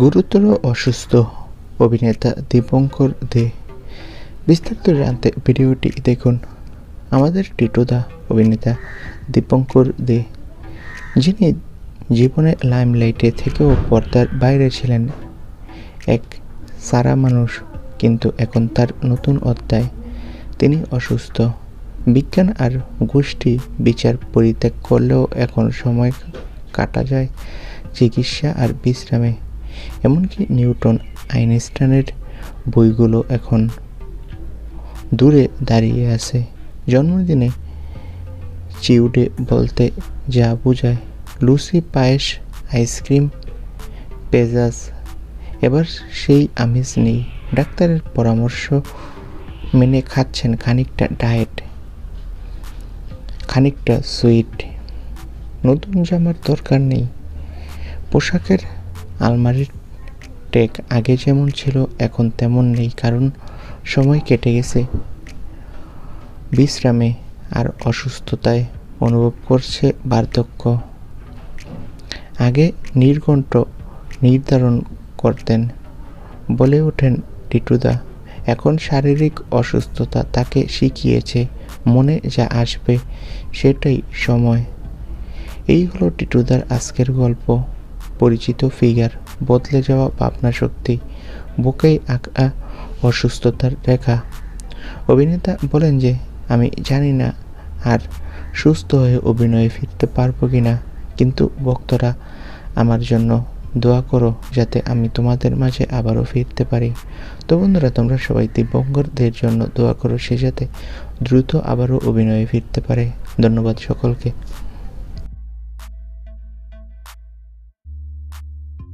গুরুতর অসুস্থ অভিনেতা দীপঙ্কর দে বিস্তারিত জানতে ভিডিওটি দেখুন। আমাদের টিটোদা অভিনেতা দীপঙ্কর দে, যিনি জীবনে লাইমলাইটে থেকেও পর্দার বাইরে ছিলেন। এক সারা মানুষ, কিন্তু এখন তার নতুন অধ্যায়, তিনি অসুস্থ। বিজ্ঞান আর গোষ্ঠী বিচার পরিত্যাগ করলেও এখন সময় কাটা যায় চিকিৎসা আর বিশ্রামে। এমনকি নিউটন আইনস্টাইনের বইগুলো এখন দূরে দাঁড়িয়ে আছে। জন্মদিনে চিউডে বলতে যা বোঝায়, লুসি পায়েস, আইসক্রিম, পেজাজ। এবার সেই আমেজ নেই। ডাক্তারের পরামর্শ মেনে খাচ্ছেন খানিকটা ডায়েট, খানিকটা সুইট। নতুন জামার দরকার নেই। পোশাকের আলমারির টেক আগে যেমন ছিল, এখন তেমন নেই, কারণ সময় কেটে গেছে। বিশ্রামে আর অসুস্থতায় অনুভব করছে বার্ধক্য। আগে নির্ঘণ্ট নির্ধারণ করতেন, বলে ওঠেন টিটুদা এখন শারীরিক অসুস্থতা তাকে শিখিয়েছে, মনে যা আসবে সেটাই সময়। এই হলো টিটুদার আজকের গল্প। পরিচিত ফিগার বদলে যাওয়া ভাবনা শক্তি বুকেই আঁকা অসুস্থতার রেখা। অভিনেতা বলেন যে, আমি জানি না আর সুস্থ হয়ে অভিনয়ে ফিরতে পারব কি না কিন্তু ভক্তরা আমার জন্য দোয়া করো যাতে আমি তোমাদের মাঝে আবারও ফিরতে পারি। তো বন্ধুরা, তোমরা সবাই দিব্যঙ্গরদের জন্য দোয়া করো, সে যাতে দ্রুত আবারও অভিনয়ে ফিরতে পারে। ধন্যবাদ সকলকে।